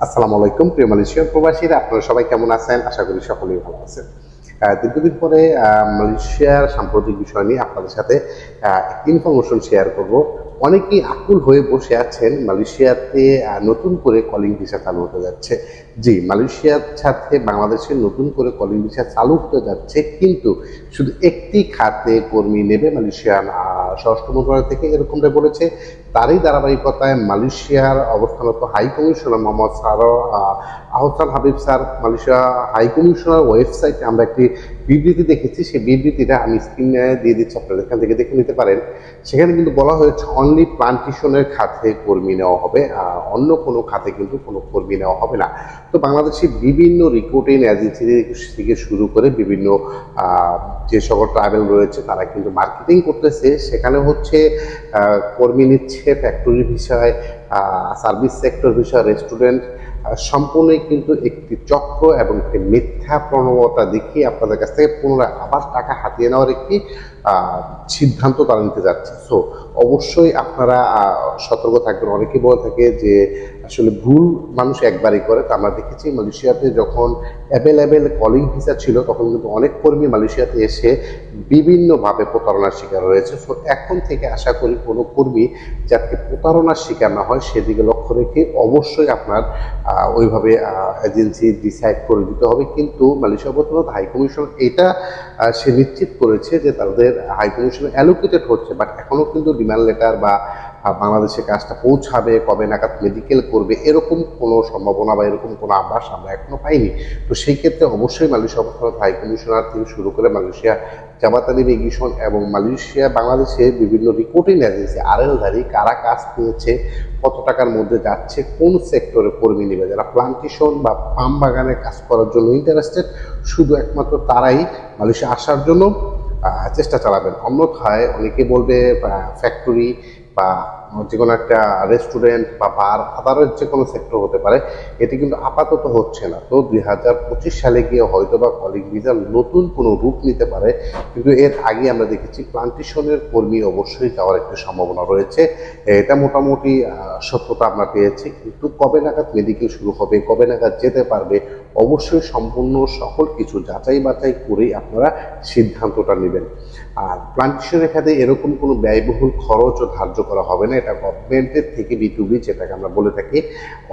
আসসালামু আলাইকুম প্রিয় মালয়েশিয়ার প্রবাসীরা আপনারা সবাই কেমন আছেন? আশা করি সকলেই ভালো আছেন। দীর্ঘদিন পরে মালয়েশিয়ার সাম্প্রতিক বিষয় নিয়ে আপনাদের সাথে একটি ইনফরমেশন শেয়ার করব। অনেকেই আকুল হয়ে বসে আছেন মালয়েশিয়াতে নতুন করে কলিং ভিসা চালু হতে যাচ্ছে। জি মালয়েশিয়ার সাথে বাংলাদেশে নতুন করে কলিং ভিসা চালু হতে যাচ্ছে কিন্তু শুধু একটি খাতে কর্মী নেবে মালয়েশিয়ান আহ, স্বরাষ্ট্র মন্ত্রণালয় থেকে এরকমটা বলেছে। তারই ধারাবাহিকতায় মালয়েশিয়ার অবস্থানত হাই কমিশনার মোহাম্মদ সার Ahsan Habib sir, Malaysia high commissioner ওয়েবসাইটে আমরা একটি বিবৃতি দেখেছি। সেই বিবৃতিটা আমি স্ক্রিনে দিয়ে দিচ্ছি, আপনারা এখান থেকে দেখে নিতে পারেন। সেখানে কিন্তু বলা হয়েছে অনলি প্লান্টেশনের খাতে কর্মী নেওয়া হবে অন্য কোনো খাতে কিন্তু কোনো কর্মী নেওয়া হবে না। তো বাংলাদেশে বিভিন্ন রিক্রুটিং এজেন্সি থেকে শুরু করে বিভিন্ন যে সকল ট্রাভেল রয়েছে, তারা কিন্তু মার্কেটিং করতেছে। সেখানে হচ্ছে কর্মী নিচ্ছে ফ্যাক্টরি বিষয় সার্ভিস সেক্টর বিষয় রেস্টুরেন্ট সম্পূর্ণই কিন্তু একটি চক্র এবং একটি মিথ্যা প্রণবতা দেখিয়ে আপনাদের কাছ থেকে পুনরায় আবার টাকা হাতিয়ে নেওয়ার একটি সিদ্ধান্ত তারা নিতে যাচ্ছে। সো অবশ্যই আপনারা সতর্ক থাকবেন। অনেকে বলে থাকে যে, আসলে ভুল মানুষ একবারই করে। তা আমরা দেখেছি মালয়েশিয়াতে যখন অ্যাভেলেবেল কলিং ভিসা ছিল, তখন কিন্তু অনেক কর্মী মালয়েশিয়াতে এসে বিভিন্নভাবে প্রতারণার শিকার হয়েছে। সো এখন থেকে আশা করি কোনো কর্মী যাতে প্রতারণার শিকার না হয়, সেদিকে লক্ষ্য রেখে অবশ্যই আপনার ওইভাবে এজেন্সি ডিসাইড করে দিতে হবে। কিন্তু মালয়েশিয়া বর্তমানে হাই কমিশন এটা সে নিশ্চিত করেছে যে তাদের হাই কমিশনে অ্যালোকেটেড হচ্ছে। বাট এখনও কিন্তু ডিমান্ড লেটার বা বাংলাদেশে কাজটা পৌঁছাবে, কবে নাগাদ মেডিকেল করবে, এরকম কোনো সম্ভাবনা বা এরকম কোনো আভাস আমরা এখনও পাইনি। তো সেই ক্ষেত্রে অবশ্যই মালয়েশিয়া অবস্থানত হাই কমিশনার থেকে শুরু করে মালয়েশিয়া জামাতান ইমিগ্রেশন এবং মালয়েশিয়া, বাংলাদেশে বিভিন্ন রিপোর্টিং এজেন্সি আর এল আরএলধারী কারা কাজ পেয়েছে কত টাকার মধ্যে যাচ্ছে, কোন সেক্টরে কর্মী নেবে যারা প্লান্টেশন বা পাম বাগানের কাজ করার জন্য ইন্টারেস্টেড শুধু একমাত্র তারাই মালয়েশিয়া আসার জন্য চেষ্টা চালাবেন। অন্যথায় অনেকে বলবে ফ্যাক্টরি বা যে কোনো একটা রেস্টুরেন্ট বা বার আদারের যে কোনো সেক্টর হতে পারে, এটি কিন্তু আপাতত হচ্ছে না। তো দুই হাজার পঁচিশ সালে গিয়ে হয়তো বা কলিং ভিসার নতুন কোনো রূপ নিতে পারে, কিন্তু এর আগে আমরা দেখেছি প্লান্টেশনের কর্মী অবশ্যই যাওয়ার একটি সম্ভাবনা রয়েছে। এটা মোটামুটি সত্যতা আমরা পেয়েছি, কিন্তু কবে নাগাদ মেডিকেল শুরু হবে, কবে নাগাদ যেতে পারবে, অবশ্যই সম্পূর্ণ সকল কিছু যাচাই বাছাই করেই আপনারা সিদ্ধান্তটা নেবেন। আর প্লান্টেশনের খাতে এরকম কোনো ব্যয়বহুল খরচও ধার্য করা হবে না এটা গভর্নমেন্টের থেকে বিটুবি যেটাকে আমরা বলে থাকি,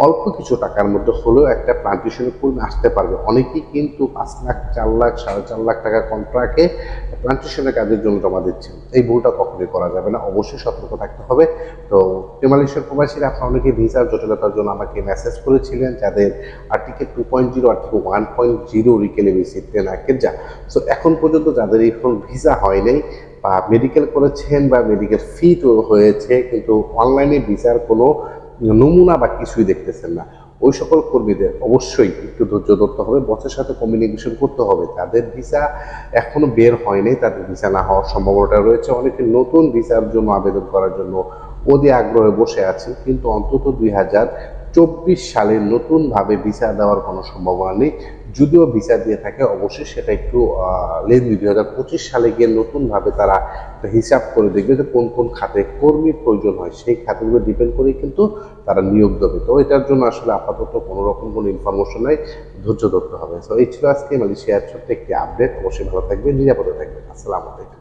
অল্প কিছু টাকার মধ্যে হলেও একটা প্লান্টেশনের কর্মী আসতে পারবে। অনেকেই কিন্তু পাঁচ লাখ, চার লাখ, সাড়ে চার লাখ টাকা কন্ট্রাক্টে প্লান্টেশনের কাজের জন্য জমা দিচ্ছেন। এই ভুলটা কখনোই করা যাবে না। অবশ্যই সতর্ক থাকতে হবে। তো মালয়েশিয়ার প্রবাসীরা আপনারা অনেকে ভিসার জটিলতার জন্য আমাকে মেসেজ করেছিলেন যাদের article two point zero article one point zero রিকেলে ট্রেন আকের যা। সো এখন পর্যন্ত যাদের এখন ভিসা হয় নাই বা মেডিকেল করেছেন বা মেডিকেল ফিট হয়েছে, কিন্তু অনলাইনে ভিসার কোনো নমুনা বা কিছুই দেখতেছেন না। ওই সকল কর্মীদের অবশ্যই একটু ধৈর্য ধরতে হবে বসের সাথে কমিউনিকেশন করতে হবে। তাদের ভিসা এখনও বের হয়নি, তাদের ভিসা না হওয়ার সম্ভাবনাটা রয়েছে। অনেকে নতুন ভিসার জন্য আবেদন করার জন্য ওদের আগ্রহে বসে আছে কিন্তু অন্তত দুই হাজার চব্বিশ সালে নতুনভাবে ভিসা দেওয়ার কোনো সম্ভাবনা নেই। যদিও ভিসা দিয়ে থাকে, অবশ্যই সেটা একটু লেনদি। দুই হাজার পঁচিশ সালে গিয়ে নতুনভাবে তারা হিসাব করে দেখবে যে কোন কোন খাতে কর্মীর প্রয়োজন হয়। সেই খাতেগুলো ডিপেন্ড করেই কিন্তু তারা নিয়োগ দেবে। তো এটার জন্য আসলে আপাতত কোনো রকম কোনো ইনফরমেশন নাই। ধৈর্য ধরতে হবে। তো এই ছিল আজকে মালয়েশিয়ার ছোট্ট একটি আপডেট অবশ্যই ভালো থাকবে নিরাপদে থাকবে আসসালামু আলাইকুম।